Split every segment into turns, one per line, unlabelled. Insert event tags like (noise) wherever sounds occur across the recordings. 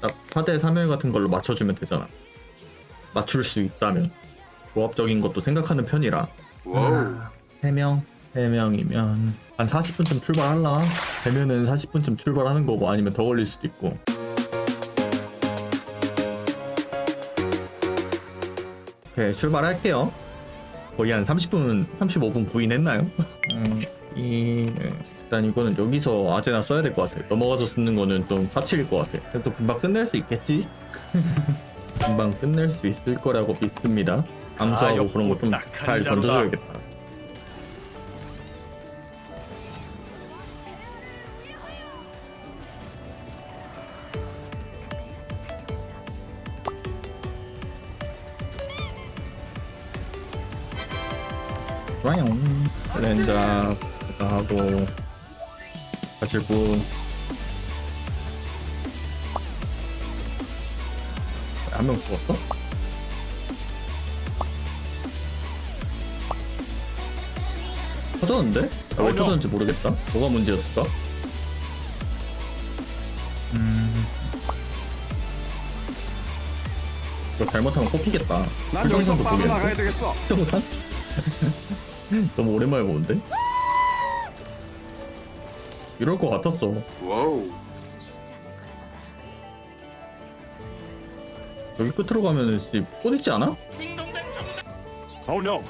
딱 4대 3일 같은 걸로 맞춰주면 되잖아. 맞출 수 있다면. 조합적인 것도 생각하는 편이라.
와우.
3명? 3명이면 한 40분쯤 출발할라? 되면은 40분쯤 출발하는 거고 아니면 더 걸릴 수도 있고. 오케이, 출발할게요. 거의 한 30분, 35분 구인했나요? 음, 이, 네. 일단 이거는 여기서 아제나 써야 될 것 같아. 넘어가서 쓰는 거는 좀 사치일 것 같아. 그래도 금방 끝낼 수 있겠지? (laughs) 금방 끝낼 수 있을 거라고 믿습니다. 암수하고
아,
그런 거 좀 잘. 던져줘야겠다. 렌자 하고 가지고 한 명 죽었어? 터졌는데? 아, 왜. 터졌는지 모르겠다. 뭐가 문제였을까? 음. 이거 잘못하면 뽑히겠다.
난 여기서 빠져나가야
보겠는데?
되겠어. (laughs) (laughs)
너무 오랜만에 보는데? 이럴 것 같았어.
와우.
여기 끝으로 가면은 씨, 꽃 있지 않아?
Oh no.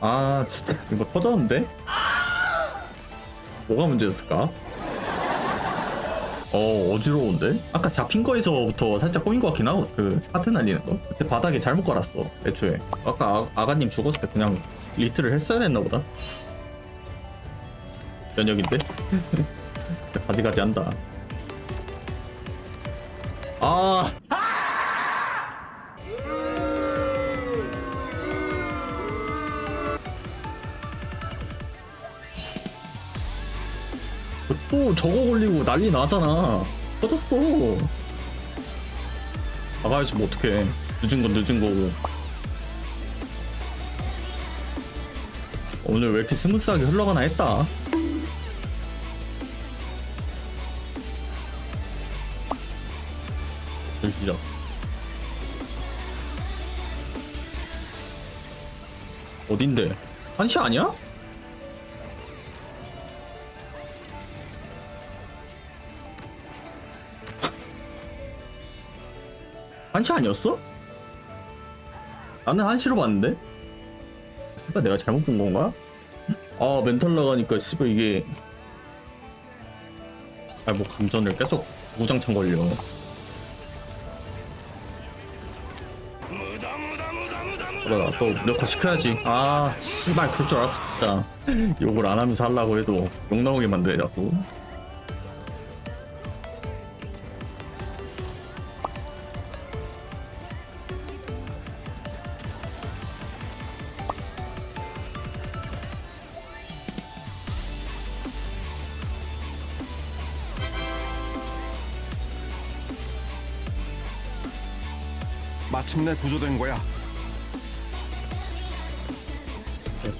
아 진짜 이거 터졌는데? 뭐가 문제였을까? 어 어지러운데? 아까 잡힌 거에서부터 살짝 꼬인 것 같긴 하고 그 하트 날리는 거? 그때 바닥에 잘못 깔았어 애초에. 아까 아, 아가님 죽었을 때 그냥 리트를 했어야 됐나 보다. 면역인데? 가지가지 (laughs) 한다. 아 또 저거 걸리고 난리 나잖아. 터졌어. 나가야지 뭐 어떡해. 늦은 건 늦은 거고. 오늘 왜 이렇게 스무스하게 흘러가나 했다. 시작. 어딘데? 한시 아니야? 한시 아니었어? 나는 한시로 봤는데? 씨발 내가 잘못 본 건가? 아 멘탈 나가니까 씨발 이게 아 뭐 감전을 계속 무장창 걸려 그래 나또 무력화 시켜야지 아 씨발 그럴 줄 알았어 진짜 욕을 안 하면서 하려고 해도 욕 나오게 만드네 자꾸
마침내 구조된 거야.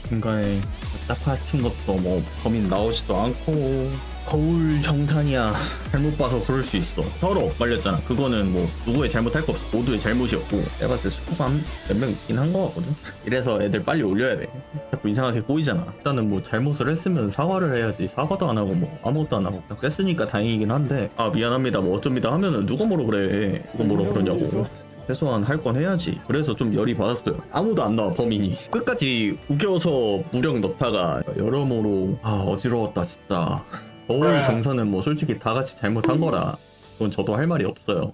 중간에 딱 파친 것도 뭐 범인 나오지도 않고 거울. 정산이야. (laughs) 잘못 봐서 그럴 수 있어. 서로 말렸잖아. 그거는 뭐 누구의 잘못할 거 없어. 모두의 잘못이었고. 내가 봤을 때 스코가 몇명 있긴 한 거 같거든. 이래서 애들 빨리 올려야 돼. 자꾸 이상하게 꼬이잖아. 일단은 뭐 잘못을 했으면 사과를 해야지. 사과도 안 하고 뭐 아무것도 안 하고 그냥 뺐으니까 다행이긴 한데. 아 미안합니다. 뭐 어쩝니다 하면은 누가 뭐라 그래. 누가 뭐라 그러냐고 최소한 할 건 해야지. 그래서 좀 열이 받았어요. 아무도 안 나와 범인이. 끝까지 우겨서 무력 넣다가 여러모로 아 어지러웠다 진짜. 거울 정산은 뭐 솔직히 다 같이 잘못한 거라. 그건 저도 할 말이 없어요.